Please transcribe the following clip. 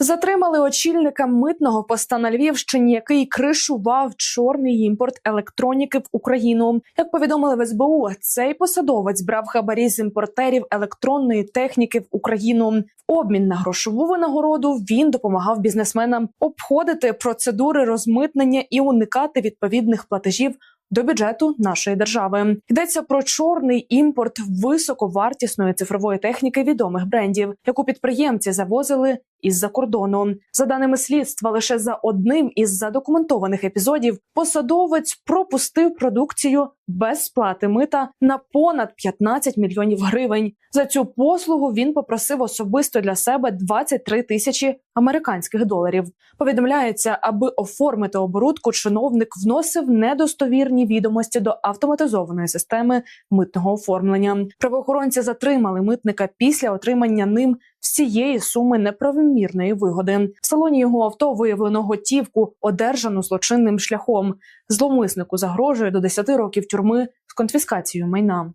Затримали очільника митного поста на Львівщині, який кришував чорний імпорт електроніки в Україну. Як повідомили в СБУ, цей посадовець брав хабарі з імпортерів електронної техніки в Україну. В обмін на грошову винагороду він допомагав бізнесменам обходити процедури розмитнення і уникати відповідних платежів до бюджету нашої держави йдеться про чорний імпорт високовартісної цифрової техніки відомих брендів, яку підприємці завозили із-за кордону. За даними слідства, лише за одним із задокументованих епізодів посадовець пропустив продукцію без сплати мита на понад 15 мільйонів гривень. За цю послугу він попросив особисто для себе 23 тисячі американських доларів. Повідомляється, аби оформити оборудку, чиновник вносив недостовірні відомості до автоматизованої системи митного оформлення. Правоохоронці затримали митника після отримання ним всієї суми неправомірної вигоди. В салоні його авто виявлено готівку, одержану злочинним шляхом. Зловмиснику загрожує до 10 років тюрми з конфіскацією майна.